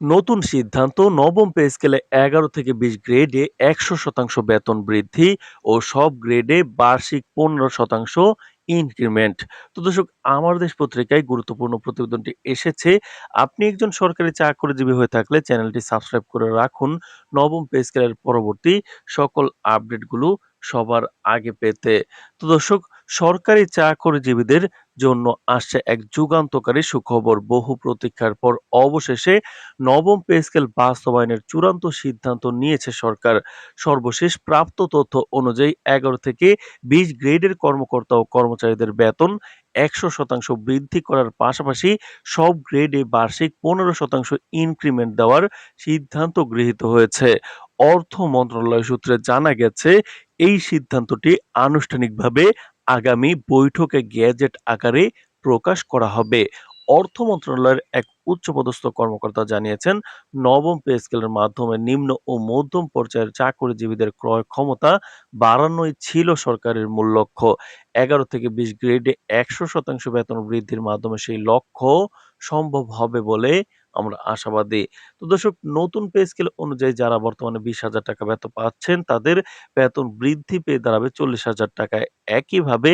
নতুন সিদ্ধান্ত, নবম পে স্কেলে এগারো থেকে বিশ গ্রেডে একশো শতাংশ বেতন বৃদ্ধি ও সব গ্রেডে বার্ষিক পনেরো শতাংশ ইনক্রিমেন্ট। তো দর্শক, আমার দেশ পত্রিকায় গুরুত্বপূর্ণ প্রতিবেদনটি এসেছে। আপনি একজন সরকারি চাকরিজীবী হয়ে থাকলে চ্যানেলটি সাবস্ক্রাইব করে রাখুন। নবম পে স্কেলের পরবর্তী সকল আপডেটগুলো সবার আগে পেতে। তো দর্শক, সরকারি চাকরিজীবীদের জন্য আসছে এক যুগান্তকারী সুখবর। বহু প্রতীক্ষার পর অবশেষে নবম পে স্কেল বাস্তবায়নের চূড়ান্ত সিদ্ধান্ত নিয়েছে সরকার। সর্বশেষ প্রাপ্ত তথ্য অনুযায়ী এগারো থেকে বিশ গ্রেডের কর্মকর্তা ও কর্মচারীদের বেতন একশো শতাংশ বৃদ্ধি করার পাশাপাশি সব গ্রেডে বার্ষিক পনেরো শতাংশ ইনক্রিমেন্ট দেওয়ার সিদ্ধান্ত গৃহীত হয়েছে। অর্থ মন্ত্রণালয় সূত্রে জানা গেছে, এই সিদ্ধান্তটি আনুষ্ঠানিকভাবে আগামী বৈঠকে গ্যাজেট আকারে প্রকাশ করা হবে, অর্থ মন্ত্রণালয়ের এক উচ্চপদস্থ কর্মকর্তা জানিয়েছেন। নবম পে স্কেলের মাধ্যমে নিম্ন ও মধ্যম পর্যায়ের চাকরিজীবীদের ক্রয় ক্ষমতা বাড়ানোই ছিল সরকারের মূল লক্ষ্য। এগারো থেকে বিশ গ্রেডে একশো শতাংশ বেতন বৃদ্ধির মাধ্যমে সেই লক্ষ্য সম্ভব হবে বলে আমরা আশাবাদী। তো দর্শক, নতুন পে স্কেল অনুযায়ী যারা বর্তমানে বিশ হাজার টাকা বেতন পাচ্ছেন, তাদের বেতন বৃদ্ধি পেয়ে দাঁড়াবে চল্লিশ হাজার টাকায়। একইভাবে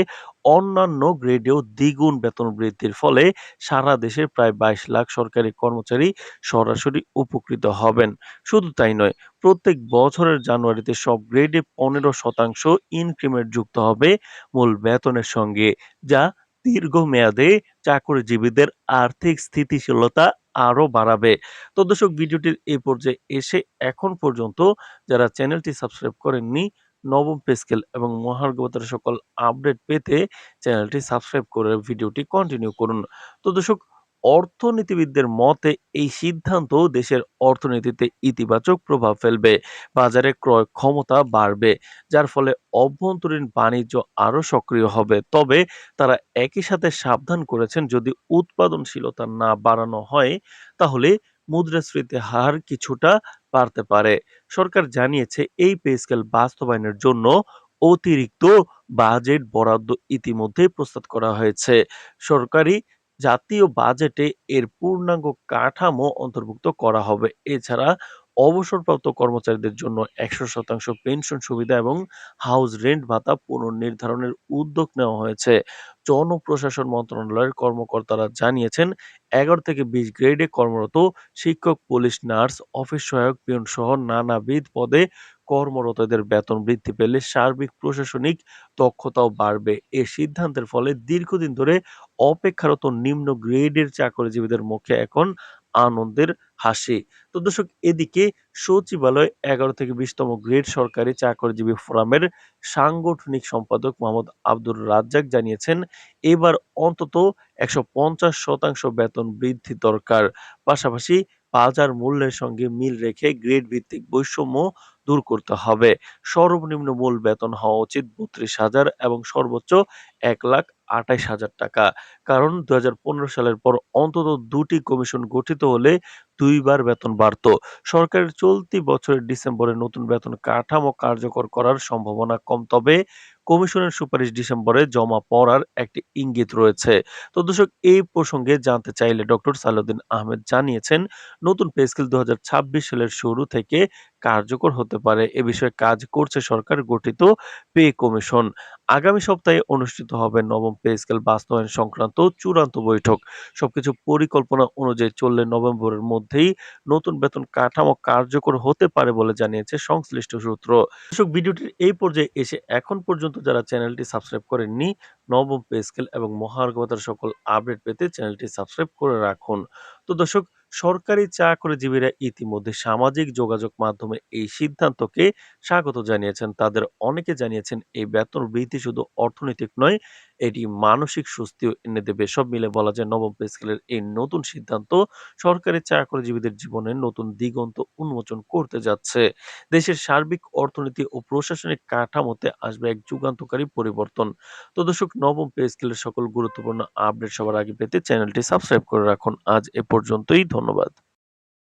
অন্যান্য গ্রেডেও দ্বিগুণ বেতন বৃদ্ধির ফলে সারা দেশের প্রায় বাইশ লাখ সরকারি কর্মচারী সরাসরি উপকৃত হবেন। শুধু তাই নয়, প্রত্যেক বছরের জানুয়ারিতে সব গ্রেডে পনেরো শতাংশ ইনক্রিমেন্ট যুক্ত হবে মূল বেতনের সঙ্গে, যা দীর্ঘমেয়াদে চাকরিজীবীদের আর্থিক স্থিতিশীলতা আরও বাড়াবে। তো দর্শক ভিডিওটির এই পর্যায়ে এসে এখন পর্যন্ত যারা চ্যানেলটি সাবস্ক্রাইব করেননি, নবম পেস্কেল এবং মহার্গবতার সকল আপডেট পেতে চ্যানেলটি সাবস্ক্রাইব করে ভিডিওটি কন্টিনিউ করুন। তো দর্শক অর্থনীতিবিদদের মতে, এই সিদ্ধান্ত দেশের অর্থনীতিতে ইতিবাচক প্রভাব ফেলবে, বাজারে ক্রয় ক্ষমতা বাড়বে, যার ফলে অভ্যন্তরীণ বাণিজ্য আরও সক্রিয় হবে। তবে তারা একই সাথে সাবধান করেছেন, যদি উৎপাদনশীলতা না বাড়ানো হয়, তাহলে মুদ্রাস্ফীতি হার কিছুটা বাড়তে পারে। সরকার জানিয়েছে, এই পে স্কেল বাস্তবায়নের জন্য অতিরিক্ত বাজেট বরাদ্দ ইতিমধ্যে প্রস্তাব করা হয়েছে। সরকারি জাতীয় বাজেটে এর পূর্ণাঙ্গ কাঠামো অন্তর্ভুক্ত করা হবে। এছাড়া অবসরপ্রাপ্ত কর্মচারীদের জন্য একশো শতাংশ পেনশন সুবিধা এবং হাউস রেন্ট ভাতা পুনর্নির্ধারণের উদ্যোগ নেওয়া হয়েছে। জনপ্রশাসন মন্ত্রণালয়ের কর্মকর্তারা জানিয়েছেন, এগারো থেকে বিশ গ্রেডে কর্মরত শিক্ষক, পুলিশ, নার্স, অফিস সহায়ক, পিয়ন সহ নানাবিধ পদে কর্মরতদের বেতন বৃদ্ধি পেলে সার্বিক প্রশাসনিক দক্ষতাও বাড়বে। এ সিদ্ধান্তের ফলে দীর্ঘদিন ধরে অপেক্ষারত নিম্ন গ্রেডের চাকরিজীবীদের মুখে এখন আনন্দের হাসি। তো দর্শক, এদিকে সচিবালয় এগারো থেকে বিশতম গ্রেড সরকারি চাকরিজীবী ফোরামের সাংগঠনিক সম্পাদক মোহাম্মদ আব্দুর রাজ্জাক জানিয়েছেন, এবার অন্তত একশো পঞ্চাশ শতাংশ বেতন বৃদ্ধি দরকার। পাশাপাশি বাজার মূল্যের সঙ্গে মিল রেখে গ্রেড ভিত্তিক বৈষম্য দূর করতে হবে। সর্বনিম্ন মূল বেতন হওয়া উচিত বত্রিশ হাজার এবং সর্বোচ্চ এক লাখ আটাইশ হাজার টাকা। কারণ দু হাজার পনেরো সালের পর অন্তত দুটি কমিশন গঠিত হলে দুইবার বেতন বাড়ত। সরকারের চলতি বছরের ডিসেম্বরে নতুন বেতন কাঠামো কার্যকর করার সম্ভাবনা কম, তবে কমিশনের সুপারিশ ডিসেম্বরে জমা পড়ার একটি ইঙ্গিত রয়েছে। তো দর্শক, এই প্রসঙ্গে জানতে চাইলে ডক্টর সালাউদ্দিন আহমেদ জানিয়েছেন, নতুন পে স্কেল দু সালের শুরু থেকে কার্যকর হতে পারে। এ বিষয়ে কাজ করছে সরকার গঠিত পে কমিশন। আগামী সপ্তাহে অনুষ্ঠিত হবে নবম পে স্কেল বাস্তবায়ন সংক্রান্ত চূড়ান্ত বৈঠক। সবকিছু পরিকল্পনা অনুযায়ী চললে নভেম্বরের মধ্যেই নতুন বেতন কাঠামো কার্যকর হতে পারে বলে জানিয়েছে সংশ্লিষ্ট সূত্র। ভিডিওটির এই পর্যায়ে এসে এখন পর্যন্ত যারা চ্যানেলটি সাবস্ক্রাইব করেননি, নবম পে স্কেল এবং মহার্ঘবতার সকল আপডেট পেতে চ্যানেলটি সাবস্ক্রাইব করে রাখুন। তো দর্শক সরকারি চাকরিজীবীরা ইতিমধ্যে সামাজিক যোগাযোগ মাধ্যমে এই সিদ্ধান্তকে স্বাগত জানিয়েছেন। তাদের অনেকে জানিয়েছেন, এই বেতন বৃদ্ধি শুধু অর্থনৈতিক নয় এটি মানসিক স্বস্তিও এনে দেবে। সব মিলে বলা যায় নবম পে স্কেলের এই নতুন সিদ্ধান্ত সরকারি চাকরিজীবীদের জীবনে নতুন দিগন্ত উন্মোচন করতে যাচ্ছে। দেশের সার্বিক অর্থনীতি ও প্রশাসনিক কাঠামোতে আসবে এক যুগান্তকারী পরিবর্তন। তো দর্শক, নবম পে স্কেলের সকল গুরুত্বপূর্ণ আপডেট সবার আগে পেতে চ্যানেলটি সাবস্ক্রাইব করে রাখুন। আজ এ পর্যন্তই, ধন্যবাদ।